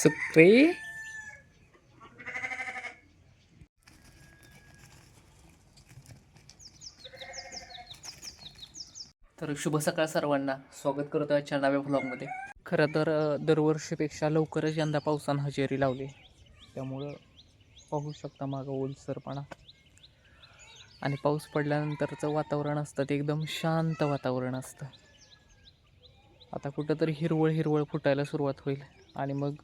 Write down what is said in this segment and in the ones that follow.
सुप्री तर शुभ सकाळ सर्वांना. स्वागत करतो आजच्या नव्या व्लॉगमध्ये खरं तर दरवर्षीपेक्षा लवकरच यंदा पावसानं हजेरी लावली. त्यामुळं पाहू शकता मागं ओलसरपणा. आणि पाऊस पडल्यानंतरचं वातावरण असतं ते एकदम शांत वातावरण असतं. आता कुठंतरी हिरवळ हिरवळ फुटायला सुरुवात होईल. आणि मग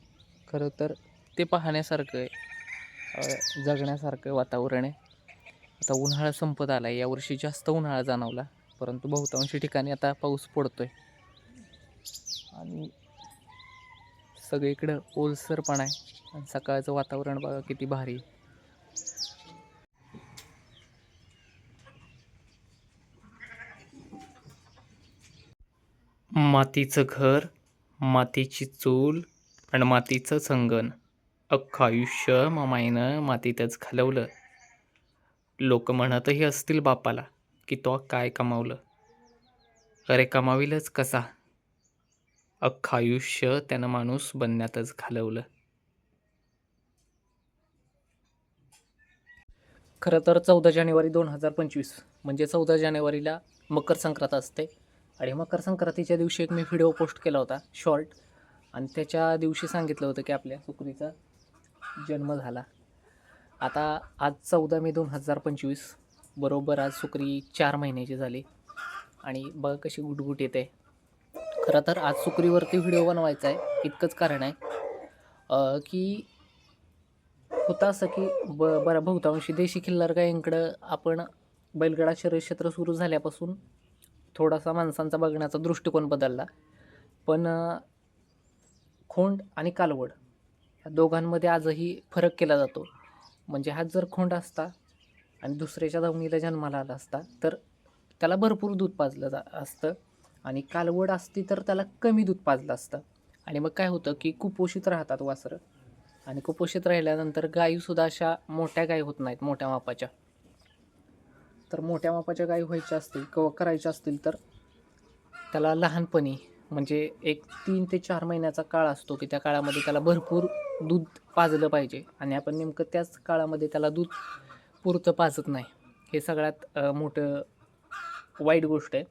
खरं तर ते पाहण्यासारखं आहे. जगण्यासारखं वातावरण आहे. आता उन्हाळा संपत आला आहे यावर्षी जास्त उन्हाळा जाणवला. परंतु बहुतांशी ठिकाणी आता पाऊस पडतो आहे आणि सगळीकडं ओलसरपणा आहे. आणि सकाळचं वातावरण बघा किती भारी मातीचं घर मातीची चूल आणि मातीचं संगण अख्खं आयुष्य मामाईनं मातीतच घालवलं. लोक म्हणतही असतील बापाला की तो काय कमावलं? अरे कमाविलच कसा? अख्खं आयुष्य त्यानं माणूस बनण्यातच घालवलं. खरं तर चौदा जानेवारी दोन हजार पंचवीस म्हणजे चौदा जानेवारीला मकर संक्रांत असते. आणि मकर संक्रांतीच्या दिवशी एक मी व्हिडिओ पोस्ट केला होता शॉर्ट आणि त्याच्या दिवशी सांगितलं होतं की आपल्या सुकरीचा जन्म झाला. आता आज चौदा मे दोन हजार पंचवीस बरोबर आज सुकरी चार महिन्याची झाली. आणि बघा कशी गुटगुट येते. खरं तर आज सुकरीवरती व्हिडिओ बनवायचा आहे इतकंच कारण आहे. की होतं असं की ब बरं बहुतांशी देशी खिल्लार गायींकडं आपण बैलगाडा शरीरक्षेत्र सुरू झाल्यापासून थोडासा माणसांचा बघण्याचा दृष्टिकोन बदलला. पण खोंड आणि कालवड या दोघांमध्ये आजही फरक केला जातो. म्हणजे हा जर खोंड असता आणि दुसऱ्याच्या धावणीला जन्माला आला असता तर त्याला भरपूर दूध पाजलं जा असतं आणि कालवड असती तर त्याला कमी दूध पाजलं असतं. आणि मग काय होतं की कुपोषित राहतात वासरं. आणि कुपोषित राहिल्यानंतर गायीसुद्धा अशा मोठ्या गायी होत नाहीत मोठ्या मापाच्या. तर मोठ्या मापाच्या गायी व्हायच्या असतील किंवा करायच्या असतील तर त्याला लहानपणी म्हणजे एक तीन ते चार महिन्याचा काळ असतो की त्या काळामध्ये त्याला भरपूर दूध पाजलं पाहिजे. आणि आपण नेमकं त्याच काळामध्ये त्याला दूध पुरतं पाजत नाही. हे सगळ्यात मोठं वाईट गोष्ट आहे.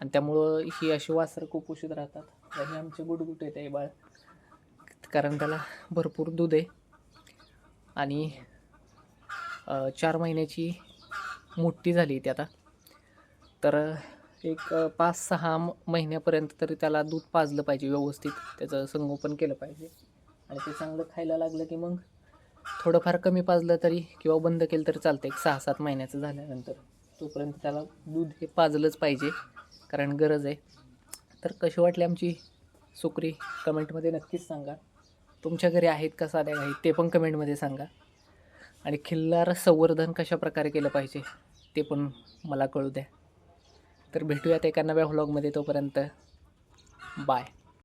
आणि त्यामुळं ही अशी वासरं कुपोषित राहतात. आणि आमचे गुटगुट येते बाळ. कारण त्याला भरपूर दूध आहे. आणि चार महिन्याची मोठी झाली ती आता. तर एक पाच सहा महिन्यापर्यंत तरी त्याला दूध पाजलं पाहिजे व्यवस्थित. त्याचं संगोपन केलं पाहिजे. आणि ते चांगलं खायला लागलं की मग थोडंफार कमी पाजलं तरी किंवा बंद केलं तरी चालतं एक सहा सात महिन्याचं झाल्यानंतर तोपर्यंत त्याला दूध हे पाजलंच पाहिजे. कारण गरज आहे. तर कशी वाटली आमची सुकरी? कमेंटमध्ये नक्कीच सांगा. तुमच्या घरी आहेत का साध्या गाई ते पण कमेंटमध्ये सांगा. आणि खिल्लार संवर्धन कशा प्रकारे केलं पाहिजे? ते पण मला कळू द्या. तर भेटूयात एका नव्या व्लॉगमध्ये तोपर्यंत. बाय